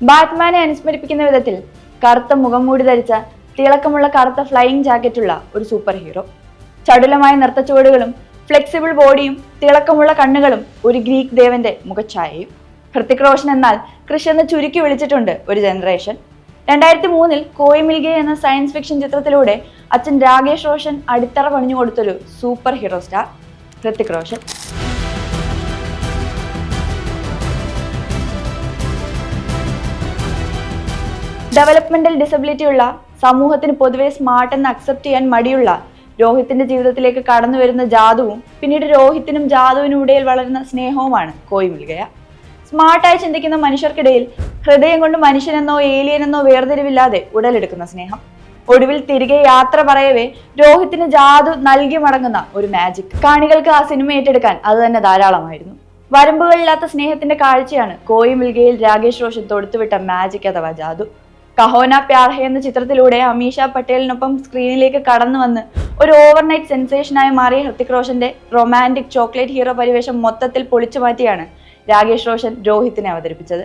ബാറ്റ്മാനെ അനുസ്മരിപ്പിക്കുന്ന വിധത്തിൽ കറുത്ത മുഖംമൂടി ധരിച്ച തിളക്കമുള്ള കറുത്ത ഫ്ലൈയിങ് ജാക്കറ്റുള്ള ഒരു സൂപ്പർ ഹീറോ ചടുലമായ നൃത്തച്ചുവടുകളും ഫ്ലെക്സിബിൾ ബോഡിയും തിളക്കമുള്ള കണ്ണുകളും ഒരു ഗ്രീക്ക് ദേവന്റെ മുഖഛായയും ഹൃത്തിക് റോഷൻ എന്നാൽ കൃഷി എന്ന് ചുരുക്കി വിളിച്ചിട്ടുണ്ട് ഒരു ജനറേഷൻ രണ്ടായിരത്തി മൂന്നിൽ കോയി മിൽഗെ എന്ന സയൻസ് ഫിക്ഷൻ ചിത്രത്തിലൂടെ അച്ഛൻ രാകേഷ് റോഷൻ അടിത്തറ പണിഞ്ഞു കൊടുത്തൊരു super hero star Hrithik Roshan. Developmental disability ഉള്ള സമൂഹത്തിന് പൊതുവെ സ്മാർട്ട് എന്ന് അക്സെപ്റ്റ് ചെയ്യാൻ മടിയുള്ള രോഹിത്തിന്റെ ജീവിതത്തിലേക്ക് കടന്നു വരുന്ന ജാതുവും പിന്നീട് രോഹിത്തിനും ജാതുവിനും ഇടയിൽ വളരുന്ന സ്നേഹവുമാണ് കോയി മിൽഗയ സ്മാർട്ടായി ചിന്തിക്കുന്ന മനുഷ്യർക്കിടയിൽ ഹൃദയം കൊണ്ട് മനുഷ്യനെന്നോ ഏലിയനെന്നോ വേർതിരിവില്ലാതെ ഉടലെടുക്കുന്ന സ്നേഹം. ഒടുവിൽ തിരികെ യാത്ര പറയവേ രോഹിത്തിന് ജാതു നൽകി മടങ്ങുന്ന ഒരു മാജിക് കാണികൾക്ക് ആ സിനിമ ഏറ്റെടുക്കാൻ അത് തന്നെ ധാരാളമായിരുന്നു. വരമ്പുകളില്ലാത്ത സ്നേഹത്തിന്റെ കാഴ്ചയാണ് കോയി മിൽഗയിൽ രാകേഷ് റോഷൻ തൊടുത്തുവിട്ട മാജിക് അഥവാ ജാതു. കഹോന പ്യാർ എന്ന ചിത്രത്തിലൂടെ അമീഷ പട്ടേലിനൊപ്പം സ്ക്രീനിലേക്ക് കടന്നു വന്ന് ഒരു ഓവർനൈറ്റ് സെൻസേഷനായി മാറിയ ഹൃത്തിക് റോഷന്റെ റൊമാന്റിക് ചോക്ലേറ്റ് ഹീറോ പരിവേഷം മൊത്തത്തിൽ പൊളിച്ചു മാറ്റിയാണ് രാകേഷ് റോഷൻ രോഹിത്തിനെ അവതരിപ്പിച്ചത്.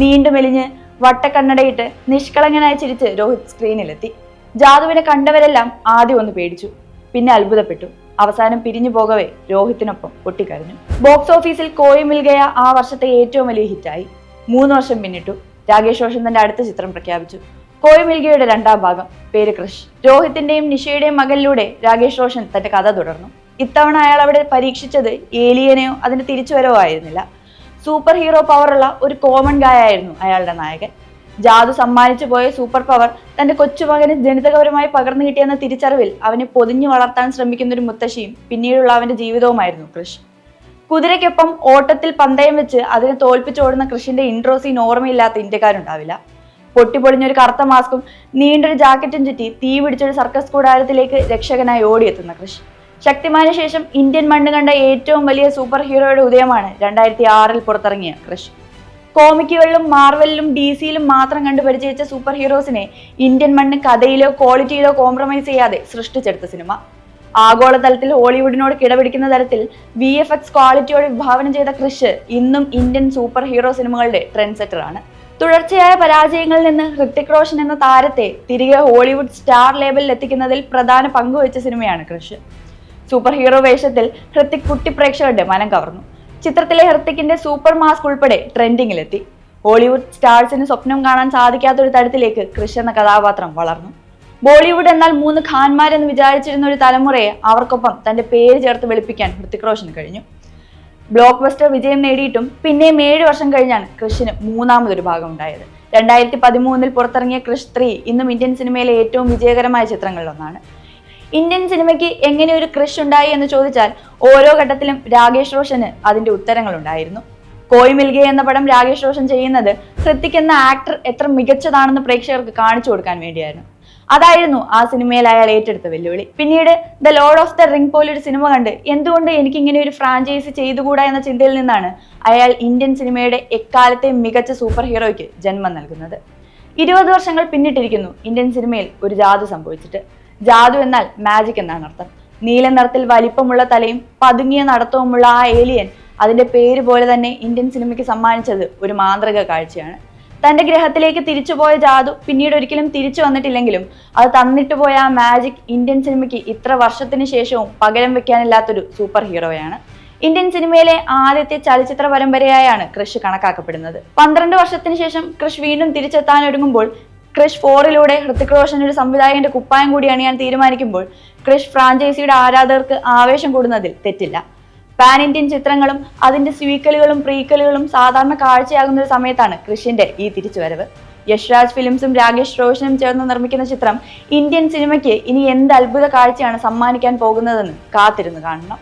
നീണ്ടു മെലിഞ്ഞ് വട്ടക്കണ്ണടയിട്ട് നിഷ്കളങ്കനായി ചിരിച്ച് രോഹിത് സ്ക്രീനിലെത്തി ജാതുവിനെ കണ്ടവരെല്ലാം ആദ്യം ഒന്ന് പേടിച്ചു പിന്നെ അത്ഭുതപ്പെട്ടു. അവസാനം പിരിഞ്ഞു പോകവേ രോഹിത്തിനൊപ്പം പൊട്ടിക്കരഞ്ഞു. ബോക്സ് ഓഫീസിൽ കോയി മിൽഗയ ആ വർഷത്തെ ഏറ്റവും വലിയ ഹിറ്റായി മൂന്ന് വർഷം പിന്നിട്ടു. രാകേഷ് റോഷൻ തന്റെ അടുത്ത ചിത്രം പ്രഖ്യാപിച്ചു. കോയി മിൽഗയുടെ രണ്ടാം ഭാഗം പേര് കൃഷ് രോഹിത്തിന്റെയും നിഷയുടെയും മകനിലൂടെ രാകേഷ് റോഷൻ തന്റെ കഥ തുടർന്നു. ഇത്തവണ അയാൾ അവിടെ പരീക്ഷിച്ചത് ഏലിയനെയോ അതിന്റെ തിരിച്ചുവരവോ ആയിരുന്നില്ല. സൂപ്പർ ഹീറോ പവറുള്ള ഒരു കോമൺ ഗായ ആയിരുന്നു അയാളുടെ നായകൻ. ജാതു സമ്മാനിച്ചു പോയ സൂപ്പർ പവർ തന്റെ കൊച്ചുമകന് ജനിതകപരമായി പകർന്നു കിട്ടിയെന്ന തിരിച്ചറിവിൽ അവനെ പൊതിഞ്ഞു വളർത്താൻ ശ്രമിക്കുന്ന ഒരു മുത്തശ്ശിയും പിന്നീടുള്ള അവന്റെ ജീവിതവുമായിരുന്നു കൃഷ് കുതിരയ്ക്കൊപ്പം ഓട്ടത്തിൽ പന്തയം വെച്ച് അതിനെ തോൽപ്പിച്ചോടുന്ന കൃഷിന്റെ ഇൻട്രോ സീൻ ഓർമ്മയില്ലാത്ത ഇന്ത്യക്കാരുണ്ടാവില്ല. പൊട്ടിപ്പൊളിഞ്ഞൊരു കറുത്ത മാസ്കും നീണ്ടൊരു ജാക്കറ്റും ചുറ്റി തീ പിടിച്ചൊരു സർക്കസ് കൂടാരത്തിലേക്ക് രക്ഷകനായി ഓടിയെത്തുന്ന കൃഷി. ശക്തിമാന് ശേഷം ഇന്ത്യൻ മണ്ണ് കണ്ട ഏറ്റവും വലിയ സൂപ്പർ ഹീറോയുടെ ഉദയമാണ് രണ്ടായിരത്തി ആറിൽ പുറത്തിറങ്ങിയ കൃഷ്. കോമിക്കുകളിലും മാർവലിലും ഡി സിയിലും മാത്രം കണ്ടു പരിചയിച്ച സൂപ്പർ ഹീറോസിനെ ഇന്ത്യൻ മണ്ണ് കഥയിലോ ക്വാളിറ്റിയിലോ കോംപ്രമൈസ് ചെയ്യാതെ സൃഷ്ടിച്ചെടുത്ത സിനിമ ആഗോളതലത്തിൽ ഹോളിവുഡിനോട് കിടപിടിക്കുന്ന തരത്തിൽ വി എഫ് എക്സ് ക്വാളിറ്റിയോട് വിഭാവനം ചെയ്ത ക്രിഷ് ഇന്നും ഇന്ത്യൻ സൂപ്പർ ഹീറോ സിനിമകളുടെ ട്രെൻഡ് സെറ്ററാണ് തുടർച്ചയായ പരാജയങ്ങളിൽ നിന്ന് ഹൃത്തിക് റോഷൻ എന്ന താരത്തെ തിരികെ ഹോളിവുഡ് സ്റ്റാർ ലേബലിൽ എത്തിക്കുന്നതിൽ പ്രധാന പങ്കുവച്ച സിനിമയാണ് ക്രിഷ് സൂപ്പർ ഹീറോ വേഷത്തിൽ ഹൃത്തിക് കുട്ടി പ്രേക്ഷകരുടെ മനം കവർന്നു. ചിത്രത്തിലെ ഹൃത്തിക്കിന്റെ സൂപ്പർ മാസ്ക് ഉൾപ്പെടെ ട്രെൻഡിങ്ങിലെത്തി ഹോളിവുഡ് സ്റ്റാർസിന് സ്വപ്നം കാണാൻ സാധിക്കാത്തൊരു തരത്തിലേക്ക് ക്രിഷ് എന്ന കഥാപാത്രം വളർന്നു. ബോളിവുഡ് എന്നാൽ മൂന്ന് ഖാൻമാരെന്ന് വിചാരിച്ചിരുന്ന ഒരു തലമുറയെ അവർക്കൊപ്പം തന്റെ പേര് ചേർത്ത് വെളുപ്പിക്കാൻ ഹൃത്തിക് റോഷൻ കഴിഞ്ഞു. ബ്ലോക്ക് ബസ്റ്റർ വിജയം നേടിയിട്ടും പിന്നെയും ഏഴ് വർഷം കഴിഞ്ഞാണ് കൃഷിന് മൂന്നാമതൊരു ഭാഗം ഉണ്ടായത് രണ്ടായിരത്തി പതിമൂന്നിൽ പുറത്തിറങ്ങിയ കൃഷ് ത്രീ ഇന്നും ഇന്ത്യൻ സിനിമയിലെ ഏറ്റവും വിജയകരമായ ചിത്രങ്ങളിലൊന്നാണ്. ഇന്ത്യൻ സിനിമയ്ക്ക് എങ്ങനെ ഒരു കൃഷ് ഉണ്ടായി എന്ന് ചോദിച്ചാൽ ഓരോ ഘട്ടത്തിലും രാകേഷ് റോഷന് അതിന്റെ ഉത്തരങ്ങളുണ്ടായിരുന്നു. കോയി മിൽഗെ എന്ന പടം രാകേഷ് റോഷൻ ചെയ്യുന്നത് ഹൃത്തിക് എന്ന ആക്ടർ എത്ര മികച്ചതാണെന്ന് പ്രേക്ഷകർക്ക് കാണിച്ചു കൊടുക്കാൻ വേണ്ടിയായിരുന്നു. അതായിരുന്നു ആ സിനിമയിൽ അയാൾ ഏറ്റെടുത്ത വെല്ലുവിളി. പിന്നീട് the lord of the ring പോലൊരു സിനിമ കണ്ട് എന്തുകൊണ്ട് എനിക്ക് ഇങ്ങനെ ഒരു ഫ്രാഞ്ചൈസി ചെയ്തുകൂടാ എന്ന ചിന്തയിൽ നിന്നാണ് അയാൾ ഇന്ത്യൻ സിനിമയുടെ എക്കാലത്തെ മികച്ച സൂപ്പർ ഹീറോയ്ക്ക് ജന്മം നൽകുന്നത്. ഇരുപത് വർഷങ്ങൾ പിന്നിട്ടിരിക്കുന്നു ഇന്ത്യൻ സിനിമയിൽ ഒരു ജാതു സംഭവിച്ചിട്ട്. ജാതു എന്നാൽ മാജിക് എന്നാണ് അർത്ഥം. നീല നിറത്തിൽ വലിപ്പമുള്ള തലയും പതുങ്ങിയ നടത്തവുമുള്ള ആ ഏലിയൻ അതിന്റെ പേര് പോലെ തന്നെ ഇന്ത്യൻ സിനിമയ്ക്ക് സമ്മാനിച്ചത് ഒരു മാന്ത്രിക കാഴ്ചയാണ്. തന്റെ ഗ്രഹത്തിലേക്ക് തിരിച്ചുപോയ ജാതു പിന്നീട് ഒരിക്കലും തിരിച്ചു വന്നിട്ടില്ലെങ്കിലും അത് തന്നിട്ട് പോയ ആ മാജിക് ഇന്ത്യൻ സിനിമയ്ക്ക് ഇത്ര വർഷത്തിന് ശേഷവും പകരം വെക്കാനില്ലാത്തൊരു സൂപ്പർ ഹീറോയാണ് ഇന്ത്യൻ സിനിമയിലെ ആദ്യത്തെ ചലച്ചിത്ര പരമ്പരയായാണ് ക്രിഷ് കണക്കാക്കപ്പെടുന്നത്. പന്ത്രണ്ട് വർഷത്തിന് ശേഷം ക്രിഷ് വീണ്ടും തിരിച്ചെത്താൻ ഒരുങ്ങുമ്പോൾ ക്രിഷ് ഫോറിലൂടെ ഹൃത്തിക് റോഷൻ ഒരു സംവിധായകന്റെ കുപ്പായം കൂടി അണിയാൻ തീരുമാനിക്കുമ്പോൾ ക്രിഷ് ഫ്രാഞ്ചൈസിയുടെ ആരാധകർക്ക് ആവേശം കൂടുന്നതിൽ തെറ്റില്ല. പാൻ ഇന്ത്യൻ ചിത്രങ്ങളും അതിന്റെ സ്വീക്കലുകളും പ്രീക്കലുകളും സാധാരണ കാഴ്ചയാകുന്ന ഒരു സമയത്താണ് കൃഷിന്റെ ഈ തിരിച്ചുവരവ്. യശ്രാജ് ഫിലിംസും രാകേഷ് റോഷനും ചേർന്ന് നിർമ്മിക്കുന്ന ചിത്രം ഇന്ത്യൻ സിനിമയ്ക്ക് ഇനി എന്ത് അത്ഭുത കാഴ്ചയാണ് സമ്മാനിക്കാൻ പോകുന്നതെന്ന് കാത്തിരുന്ന് കാണണം.